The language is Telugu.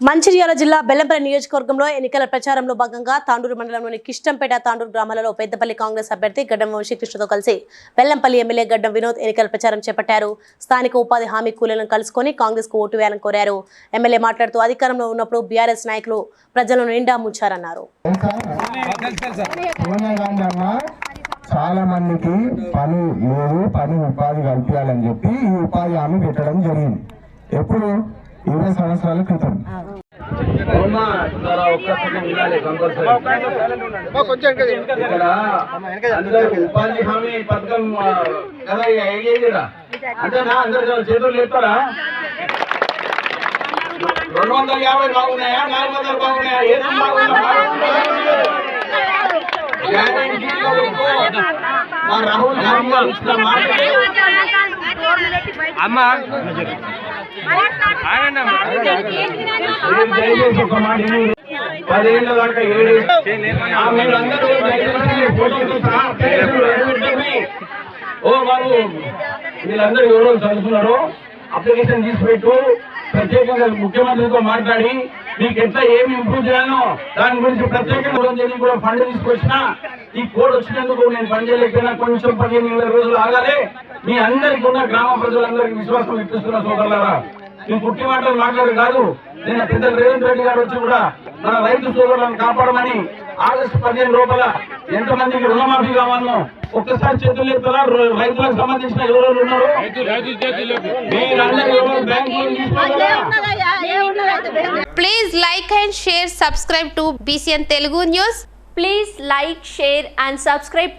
మంచిర్యాల జిల్లా బెల్లంపల్లి నియోజకవర్గంలో ఎన్నికల ప్రచారంలో భాగంగా తాండూరు మండలంలోని కిష్టంపేట తాండూరు గ్రామాలలో పెద్దపల్లి కాంగ్రెస్ అభ్యర్థి గడ్డం వంశీకృష్ణతో కలిసి బెల్లంపల్లి ఎమ్మెల్యే గడ్డం వినోద్ ఎన్నికల ప్రచారం చేపట్టారు. స్థానిక ఉపాధి హామీ కూలీలను కలుసుకొని కాంగ్రెస్కు ఓటు వేయాలని కోరారు. ఎమ్మెల్యే మాట్లాడుతూ అధికారంలో ఉన్నప్పుడు బీఆర్ఎస్ నాయకులు ప్రజలను నిండా ముంచారన్నారు. చాలా మందికి పని లేదు పని ఉపాధి కల్పించాలని చెప్పి ఈ ఉపాధి హామీ పెట్టడం జరిగింది. ఎప్పుడు? ఇరవై సంవత్సరాల క్రితం. ఉపాధి హామీ పథకం అంతేనా అందరు చేతులు రెండు వందల యాభై బాగున్నాయా నాలుగు వందలు బాగున్నాయా ఏదో బాగున్నాయా మా రాహుల్ గాంధీ గారు ఇచ్చిన దాకా ఏడు. మీరందరూ ఓ బాబు వీళ్ళందరూ ఎవరో చదువుతున్నారు అప్లికేషన్ తీసిపెట్టు. ప్రత్యేకంగా ముఖ్యమంత్రితో మాట్లాడి మీకు ఎట్లా ఏమి ఇంప్రూవ్ చేయాలో దాని గురించి ప్రత్యేకంగా కూడా ఫండ్ తీసుకొచ్చిన ఈ కోడ్ వచ్చినందుకు నేను పని చేయలేకపోయినా కొంచెం పదిహేను ఇరవై రోజులు ఆగాలి. మీ అందరికీ ఉన్న గ్రామ ప్రజలందరికీ విశ్వాసం ఇప్పిస్తున్న సోదరులారా నేను పుట్టి మాటలు మాట్లాడు కాదు. నేను పెద్ద రేవంత్ రెడ్డి గారు వచ్చి కూడా మన రైతు సోదరులను కాపాడమని ఆగస్టు పదిహేను లోపల ఎంతమందికి రుణమాఫీ కావాలనో ఒక్కసారి చేతులు లేపుతారా? రు- రైతులకు సంబంధించిన ఎవరు ఉన్నారు? మీరందరూ ఎవరు? బ్యాంకులు తీసుకోవాలా Please like and share, subscribe to BCN Telugu News. Please like, share and subscribe